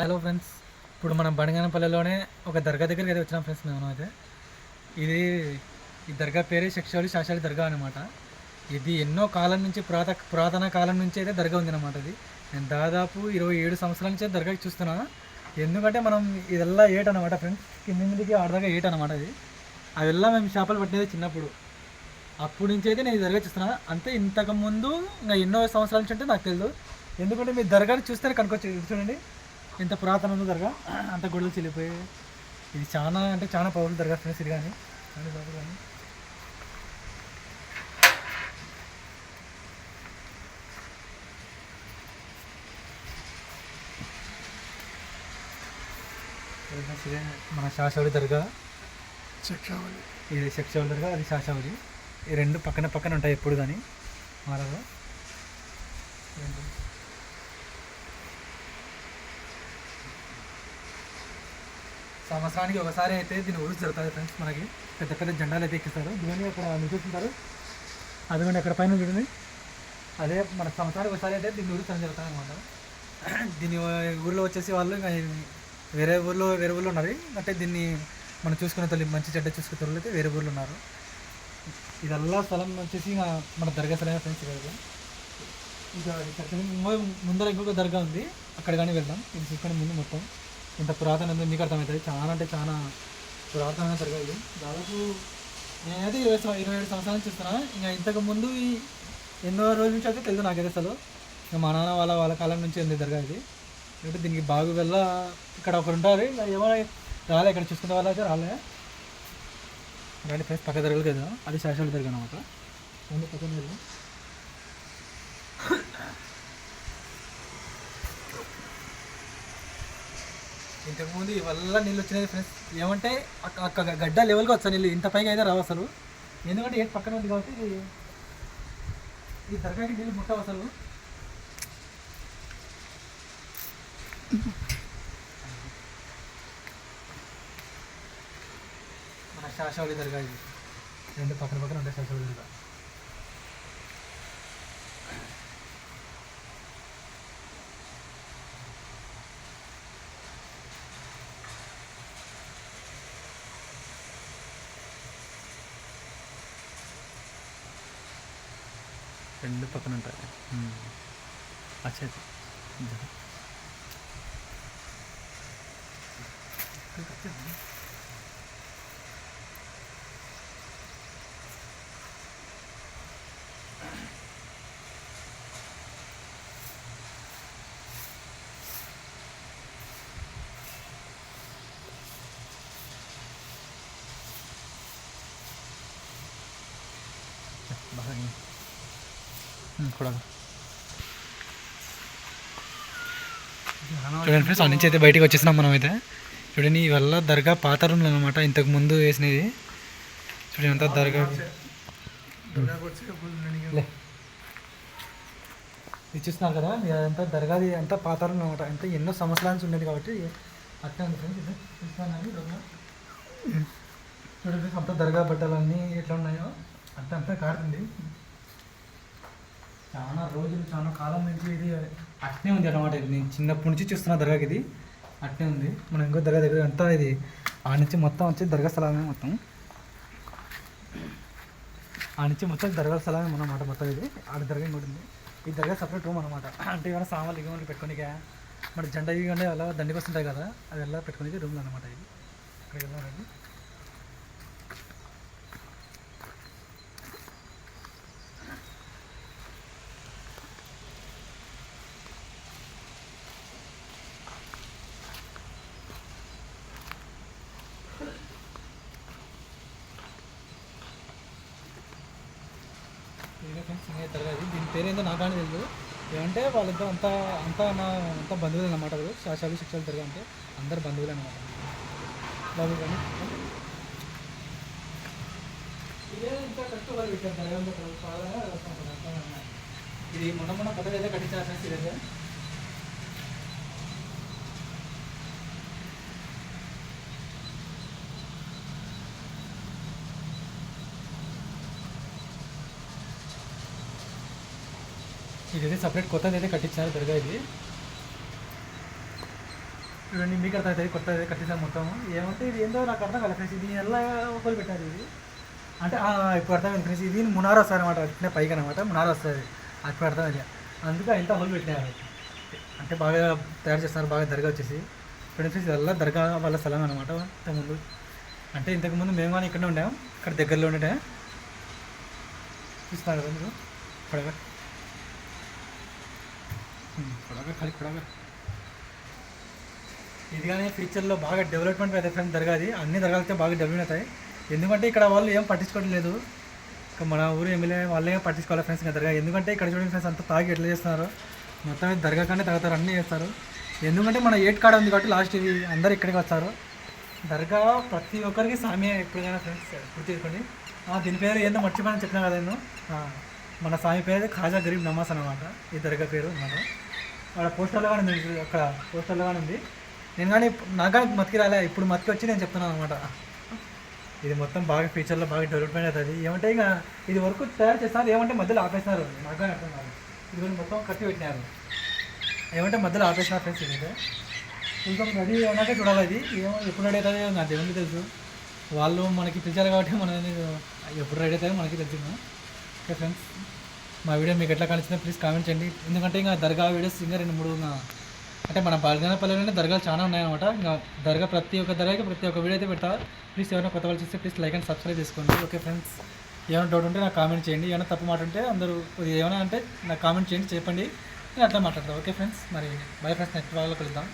Hello friends ఇప్పుడు మనం బనగానపల్లెలోనే ఒక దర్గా దగ్గరికి అయితే వచ్చినాం ఫ్రెండ్స్ మేము అయితే. ఇది ఈ దర్గా పేరే శక్షవళి శాశాలి దర్గా అనమాట ఇది ఎన్నో కాలం నుంచి పురాత పురాతన కాలం నుంచి అయితే దర్గా ఉందన్నమాట ఇది. నేను దాదాపు ఇరవై ఏడు సంవత్సరాల నుంచి దర్గాకి చూస్తున్నాను ఎందుకంటే మనం ఇదెల్లా ఏట్ అనమాట ఫ్రెండ్స్. కింద మీదకి ఆడదాగా ఏట్ అనమాట ఇది. అవెల్లా మేము చేపలు పట్టినది చిన్నప్పుడు. అప్పుడు నుంచి అయితే నేను దర్గా చూస్తున్నాను అంతే ఇంతకుముందు ఇంకా ఎన్నో సంవత్సరాల నుంచి అంటే నాకు తెలియదు ఎందుకంటే మీరు దర్గాని చూస్తే కనుకొచ్చి చూడండి. ఇంత పురాతన ఉంది దర్గా. అంత గొడవలు చెల్లిపోయి. ఇది చాలా అంటే చాలా పవర్ఫుల్ దర్గా ఫ్రెండ్స్ ఇది కానీ. కానీ. మన శాశావళి దర్గా. శిక్షావళి ఇది శక్షావళి దర్గా అది శాశావళి ఈ రెండు పక్కన పక్కన ఉంటాయి ఎప్పుడు కానీ. మారదు సంవత్సరానికి ఒకసారి అయితే దీని ఊరు జరుగుతుంది ఫ్రెండ్స్ మనకి. పెద్ద పెద్ద జెండాలు అయితే ఎక్కిస్తారు. దీన్ని అక్కడ మీరు చూస్తుంటారు అదిగోండి అక్కడ పైన చూడండి. అదే మన సంవత్సరానికి ఒకసారి అయితే దీన్ని ఊరు జరుగుతుంది అనమాట దీని ఊళ్ళో వచ్చేసి వాళ్ళు ఇంకా వేరే ఊళ్ళో వేరే ఊళ్ళో ఉన్నారు. అంటే దీన్ని మనం చూసుకునే తల్లి మంచి చెడ్డ చూసుకునే తల్లి అయితే వేరే ఊళ్ళో ఉన్నారు. ఇదల్లా స్థలం వచ్చేసి ఇంకా మన దర్గా స్థలమే ఫ్రెండ్స్ ఇక్కడ ఇంకా ఇక్కడ ముందర ఇంకొక దర్గా ఉంది. అక్కడ కానీ వెళ్దాం. ఇది చూసుకొని ముందు మొత్తం. ఇంత పురాతన మీకు అర్థమవుతుంది? చాలా అంటే చాలా పురాతనమైన సరిగా ఇది. దాదాపు నేనైతే ఇరవై ఇరవై ఏడు సంవత్సరాల నుంచి చూస్తున్నా. ఇంకా ఇంతకు ముందు ఈ ఎన్నో రోజుల నుంచి అయితే తెలుసు నాకైతే అసలు. ఇంకా మా నాన్న వాళ్ళ వాళ్ళ కాలం నుంచి ఉంది దర్గా ఇది. అంటే దీనికి బాగు వెళ్ళ ఇక్కడ ఒకరు ఉంటారు. ఏమైనా ఏమో రాలే ఇక్కడ చూసుకునే వాళ్ళు అయితే రాలే. రండి ప్లేస్ పక్క దొరకలేదు అది శాశ్వత దర్గా అనమాట ముందు పక్కన ఇంతకుముందు వల్ల నీళ్ళు వచ్చినాయి ఫ్రెండ్స్ ఏమంటే అక్క- గడ్డ లెవెల్గా వచ్చా నీళ్ళు? ఇంత పైగా అయితే రావు అసలు. ఎందుకంటే ఏం పక్కన ఉంది కాబట్టి ఈ దర్గాకి నీళ్ళు ముట్టవు అసలు. మన శాశావళి దర్గా ఇది రెండు పక్కన పక్కన ఉంటాయి శాశావళి దర్గా. రెండు పక్కన ఉంటాయి. అచ్చా. బాగా కూడా చూడండి ఫ్రెండ్స్ ఆ నుంచి అయితే బయటకు వచ్చేసినాం మనం అయితే. చూడండి ఇవల్ల దర్గా పాత రూమ్లు అనమాట ఇంతకు ముందు వేసినది చూడండి అంతా దర్గా. ఇచ్చిస్తున్నారు కదా అదంతా దర్గాది అంతా పాత రూమ్ అనమాట అంటే ఎన్నో సంవత్సరాల నుంచి ఉండేది కాబట్టి అట్లా ఉంది ఫ్రెండ్స్ ఇది. చూస్తున్నాను రూమ్ చూడండి ఫ్రెండ్స్ అంతా దర్గా బట్టలన్నీ ఎట్లా ఉన్నాయో. అంతా అంతా కారుతుంది. చాలా రోజులు చాలా కాలం నుంచి ఇది అట్నే ఉంది అన్నమాట. ఇది నేను చిన్నప్పటి నుంచి చూస్తున్న దర్గాకి ఇది. అట్నే ఉంది. మనం ఇంకో దర్గా దగ్గర అంతా ఇది ఆ నుంచి మొత్తం వచ్చి దర్గా స్థలమే మొత్తం. ఆ నుంచి మొత్తం దర్గా స్థలమే అన్నమాట మొత్తం ఇది. ఆడ దర్గా ఇంకోటి ఉంది. ఈ దర్గా సపరేట్ రూమ్ అనమాట అంటే ఏమైనా సామాన్లు ఇవ్వమని పెట్టుకోనిక మన జెండా ఇవ్వండి అలా దండికి వస్తుంటాయి కదా అది ఎలా పెట్టుకునేది రూమ్లు అనమాట ఇది అక్కడికి వెళ్దామండి ఇదే ఫ్రెండ్స్ ఇదే పేరేందో దీని నాకు కానీ తెలియదు ఏమంటే వాళ్ళిద్దరు అంతా అంతా నా అంతా బంధువులు అనమాట వాళ్ళు. శాశాలు శిక్షలు తిరగా అంటే అందరు బంధువులు అనమాట బాబు. కానీ ఇది మొన్న మొన్న కొత్తగా అయితే కట్టించాల్సిన ఫ్రెండ్స్ ఇదైతే సపరేట్ కొత్తది అయితే కట్టించారు దర్గా ఇది. చూడండి మీకు అర్థం అవుతుంది కొత్తది అయితే కట్టించాం మొత్తం ఏమంటే ఇది ఏందో నాకు అర్థం కాలేదు ఫ్రెండ్స్. ఇది ఎలా ఒకరు పెట్టారు ఇది? అంటే ఇప్పుడు అర్థమైంది ఫ్రెండ్స్. ఇది మునార్ వస్తుంది అనమాట వచ్చిన పైకి అనమాట మునార్ వస్తుంది. అప్పుడు అర్థమైంది. అందుకే ఇంత హోల్ పెట్టినారు అంటే బాగా తయారు చేస్తున్నారు బాగా దర్గా వచ్చేసి. ఫ్రెండ్స్ ఇదల్లా దర్గా వాళ్ళ స్థలం అనమాట ఇంతకుముందు. అంటే ఇంతకుముందు మేము కానీ ఇక్కడే ఉండాము ఇక్కడ దగ్గరలో ఉండే. చూస్తున్నారు కదా మీరు పడగా పడగా ఖాళీ పడగా ఇది కానీ ఫ్యూచర్లో బాగా డెవలప్మెంట్ అయితే ఫ్రెండ్స్ దర్గాది అన్ని జరగాలితే బాగా డెవలప్ అవుతాయి. ఎందుకంటే ఇక్కడ వాళ్ళు ఏం పట్టించుకోవడం లేదు. ఇక మన ఊరు ఎమ్మెల్యే వాళ్ళే పట్టించుకోవాలి ఫ్రెండ్స్ ఇంకా దర్గా ఎందుకంటే ఇక్కడ చూడండి ఫ్రెండ్స్ అంతా తాగి ఎట్లా చేస్తున్నారు? మొత్తం దర్గా కానీ తాగుతారు అన్నీ చేస్తారు. ఎందుకంటే మన ఏట్ కాడ ఉంది కాబట్టి లాస్ట్ ఇది అందరు ఇక్కడికి వస్తారు దర్గా ప్రతి ఒక్కరికి సామి ఎప్పుడైనా ఫ్రెండ్స్ గుర్తు చేసుకోండి. దీని పేరు ఏందో మర్చిపోయిన చెప్పినా కదా నేను? మన స్వామి పేరు ఖాజా గరీబ్ నమాజ్ అనమాట ఈ దర్గా పేరు అన్నమాట అక్కడ పోస్టర్లో కానీ ఉంది అక్కడ పోస్టర్లో కానీ ఉంది. నేను కానీ నాకు కానీ మతికి రాలే ఇప్పుడు మతికి వచ్చి నేను చెప్తున్నాను అనమాట. ఇది మొత్తం బాగా ఫ్యూచర్లో బాగా డెవలప్మెంట్ అవుతుంది. ఏమంటే ఇక ఇది వరకు తయారు చేస్తారు ఏమంటే మధ్యలో ఆపేసినారు నాకు కానీ అర్థం కాదు ఇది కూడా మొత్తం కట్టి పెట్టినారు. ఏమంటే మధ్యలో ఆపేసిన ఫ్రెండ్స్ ఇది కొంచెం రెడీ అయినాకే చూడాలి అది. ఏమో ఎప్పుడు రెడీ అవుతుందో నాకు దేవుని తెలుసు. వాళ్ళు మనకి పిలిచారు కాబట్టి మనం ఎప్పుడు రెడీ అవుతుందో మనకి తెలుసు ఓకే ఫ్రెండ్స్ మా వీడియో మీకు ఎట్లా కనిపించిందో ప్లీజ్ కామెంట్ చేయండి. ఎందుకంటే ఇంకా దర్గా వీడియోస్ ఇంకా రెండు మూడు అంటే మన బాల్గనపల్లిలోనే దర్గాలు చాలా ఉన్నాయన్నమాట. ఇంకా దర్గా ప్రతి ఒక్క దర్గాకి ప్రతి ఒక్క వీడియో అయితే పెడతా. ప్లీజ్ ఎవరైనా కొత్త వాళ్ళు చూస్తే ప్లీజ్ లైక్ అండ్ సబ్స్క్రైబ్ చేసుకోండి. ఓకే ఫ్రెండ్స్ ఏమైనా డౌట్ ఉంటే నాకు కామెంట్ చేయండి. ఏమైనా తప్పు మాట ఉంటే అందరూ ఏమైనా అంటే నాకు కామెంట్ చేయండి చెప్పండి. నేను అట్లా మాట్లాడతాను ఓకే ఫ్రెండ్స్ మరి బై ఫ్రెండ్స్ నెక్స్ట్ వాళ్ళలో కలుద్దాం.